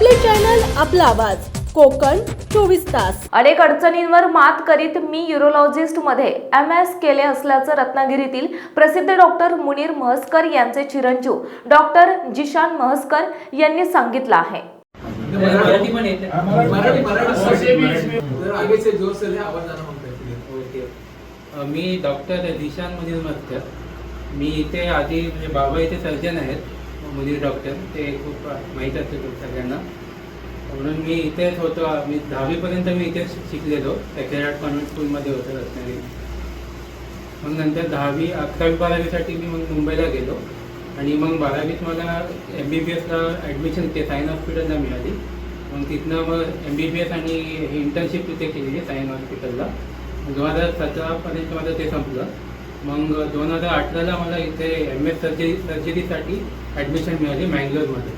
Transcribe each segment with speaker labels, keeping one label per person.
Speaker 1: आपला आवाज. कोकण चोवीस तास.
Speaker 2: अनेक अडचणींवर मात करीत मी युरोलॉजिस्टमध्ये एम एस केले असल्याचं रत्नागिरीतील प्रसिद्ध डॉक्टर मुनीर महस्कर यांचे चिरंजीव. डॉक्टर जिशान महस्कर यांनी सांगितलं आहे.
Speaker 3: है
Speaker 4: मी डॉक्टर दिशान मुनीर मस्कर मी इथे आधी म्हणजे बाबा इथे सर्जन आहेत. मुनीर डॉक्टर ते खूप माहीत असते खूप सगळ्यांना. म्हणून मी इथेच होतो. मी दहावीपर्यंत मी इथेच शिकलेलो. सेक्रेट कॉन्व्हेंट स्कूलमध्ये होतो रत्नागिरी. मग नंतर दहावी अकरावी बारावीसाठी मी मग मुंबईला गेलो. आणि मग बारावीत मला एम बी बी एसला ॲडमिशन ते सायन हॉस्पिटलला मिळाली. मग तिथनं मग एम बी बी एस आणि इंटर्नशिप तिथे केलेली सायन हॉस्पिटलला दोन हजार सतरापर्यंत माझं ते संपलं. मग दोन हजार अठराला मला इथे एम एस सर्जरी सर्जरीसाठी ॲडमिशन मिळाली मँगलोरमध्ये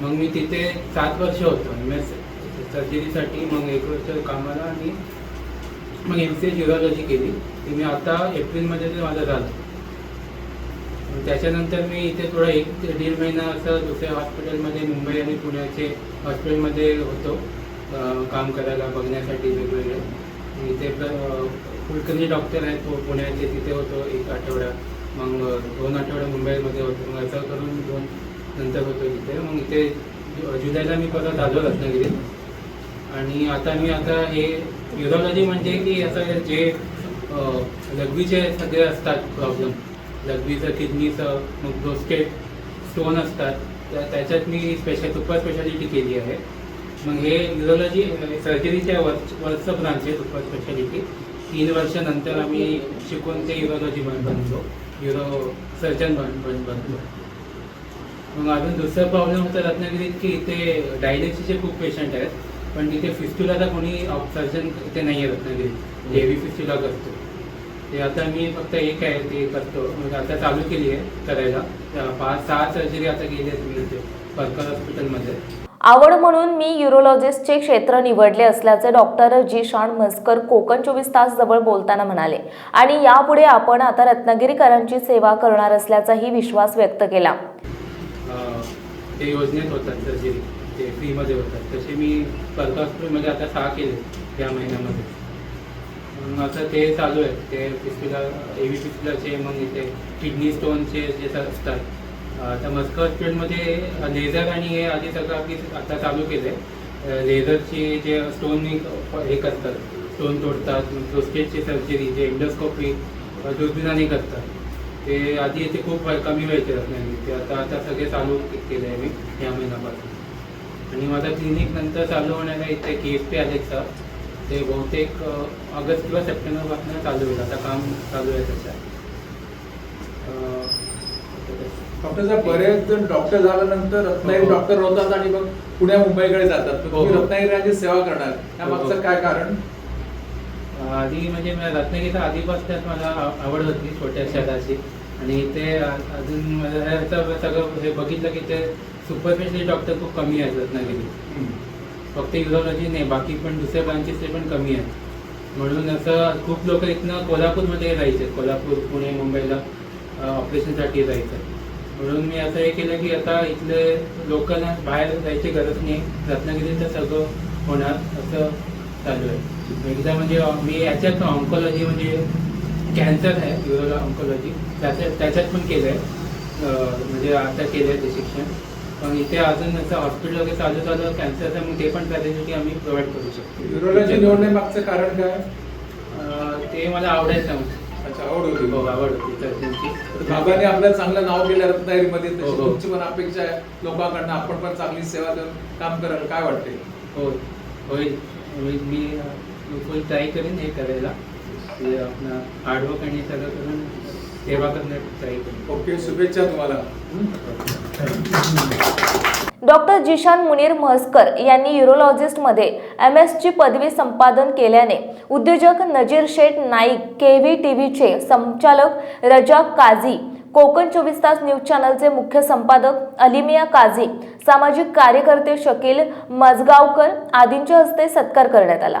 Speaker 4: मग मी तिथे सात वर्ष होतो एम एस सर्जरीसाठी मग एक वर्ष कामाला आणि मग एम सी एच केली. ती मी आता एप्रिलमध्ये ते माझं झालं. त्याच्यानंतर मी इथे थोडा एक ते दीड महिना असं दुसऱ्या हॉस्पिटलमध्ये मुंबई आणि पुण्याचे हॉस्पिटलमध्ये होतो काम करायला बघण्यासाठी वेगवेगळे. इथे कुलकर्णी डॉक्टर आहेत तो पुण्याचे तिथे होतो एक आठवडा. मग दोन आठवडे मुंबईमध्ये होतो. मग असं करून दोन नंतर होतो इथे. मग इथे जु- जुलैला मी परत आलो रत्नागिरीत. आणि आता मी आता हे युरोलॉजी म्हणजे की असं जे लघवीचे सगळे असतात प्रॉब्लेम लघवीचं किडनीचं मग ब्रोस्टेट स्टोन असतात. तर त्याच्यात मी स्पेशल सुपर स्पेशालिटी केली आहे. मग हे न्युरोलॉजी म्हणजे सर्जरीच्या वर्ष वरचं ब्रांच आहे सुपर स्पेशालिटी तीन वर्षानंतर आम्ही शिकून ते युरोलॉजी बनलो. युरो सर्जन बन बनलो. मग अजून दुसरा प्रॉब्लेम होता रत्नागिरीत की इथे डायलिसिसचे खूप पेशंट आहेत. पण तिथे फिस्टुलाचा कोणी सर्जन इथे नाही आहे रत्नागिरीत देवी फिस्टुला करतो. ते आता मी फक्त एक आहे ते करतो. मग आता चालू केली आहे करायला. पाच सहा सर्जरी आता गेली आहेत मी इथे परकर हॉस्पिटलमध्ये
Speaker 2: आवड म्हणून मी युरोलॉजिस्टचे क्षेत्र निवडले असल्याचे डॉक्टर जी. शान म्हस्कर कोकण चोवीस तास जवळ बोलताना म्हणाले. आणि यापुढे आपण आता रत्नागिरीकरांची सेवा करणार असल्याचाही विश्वास व्यक्त केला.
Speaker 4: ते योजनेत होतात सर्जरी ते फ्रीमध्ये होतात. तसे मी परकर हॉस्पिटलमध्ये आता सहा केले या महिन्यामध्ये. मग आता ते चालू आहे ते फिस्टुला ए व्ही फिस्टुलाचे मग इथे किडनी स्टोनचे जे असतात आता मस्कर हॉस्पिटलमध्ये लेझर आणि हे आधी सगळं आपली आता चालू केलं आहे लेझरचे जे स्टोन हे करतात स्टोन तोडतात प्रोस्टेटची सर्जरी जे एंडोस्कोपी दुर्बिनाने करतात. ते आधी इथे खूप कमी व्हायचे रत्नागिरी. ते आता आता सगळे चालू केलं केले आहे मी या महिन्यापासून. आणि माझा क्लिनिक नंतर चालू होण्याचा इथे के एफ पी आलेचा ते बहुतेक ऑगस्ट किंवा सप्टेंबरपासून चालू होईल. आता काम चालू आहे त्याच्या
Speaker 3: डॉक्टर साहेब बरेच जण डॉक्टर झाल्यानंतर रत्नागिरी
Speaker 4: हो, हो.
Speaker 3: डॉक्टर होतात आणि मग पुण्या मुंबईकडे जातात. तर
Speaker 4: हो,
Speaker 3: तुम्ही. रत्नागिरीची सेवा करणार. त्या. मागचं काय कारण?
Speaker 4: आधी म्हणजे मला रत्नागिरीचा आधीपासूनच मला आव- आवड होती छोट्या शहराची आणि अ- अजून ह्याचं सगळं हे बघितलं की ते सुपर डॉक्टर खूप कमी आहेत रत्नागिरी फक्त युरोलॉजी नाही बाकी पण दुसऱ्या ब्रांचेस ते पण कमी आहेत. म्हणून असं खूप लोक इथनं कोल्हापूरमध्ये राहायचे कोल्हापूर पुणे मुंबईला. ऑपरेशनसाठी जायचं. म्हणून मी असं हे केलं की आता इथले लोकांना बाहेर जायची गरज नाही. रत्नागिरीचं सगळं होणार असं चालू आहे. एकदा म्हणजे मी याच्यात ऑन्कॉलॉजी म्हणजे कॅन्सर आहे युरो ऑन्कॉलॉजी त्याच्यात त्याच्यात पण केलं आहे म्हणजे आता केलं आहे ते शिक्षण. पण इथे अजून असं हॉस्पिटल वगैरे चालू झालं कॅन्सरचं मग ते पण फॅसिलिटी आम्ही प्रोव्हाइड करू शकतो.
Speaker 3: युरोलॉजी निवडण्यामागचं कारण काय?
Speaker 4: ते मला आवडायचं.
Speaker 3: अच्छा आवड होती.
Speaker 4: हो आवड होती.
Speaker 3: तर बाबांनी आपल्याला चांगलं नाव केलं रत्नागिरीमध्ये
Speaker 4: हो,
Speaker 3: तशी
Speaker 4: हो.
Speaker 3: तुमची पण अपेक्षा आहे. लोकांकडनं आपण पण चांगली सेवा देऊन काम कराल. काय वाटते
Speaker 4: हो होईल. होईल. मी फुल ट्राय करेन हे करायला. ते आपलं हार्डवर्क आणि सगळं करून सेवा करण्यात ट्राय करेन
Speaker 3: ओके शुभेच्छा तुम्हाला.
Speaker 2: डॉक्टर जिशान मुनीर म्हस्कर यांनी युरोलॉजिस्टमध्ये एम एसची पदवी संपादन केल्याने उद्योजक Nazir Sheth Naik K V T व्हीचे संचालक रजाक काझी कोकण चोवीस तास न्यूज चॅनलचे मुख्य संपादक अलिमिया काझी सामाजिक कार्यकर्ते शकील मजगावकर आदींच्या हस्ते सत्कार करण्यात आला.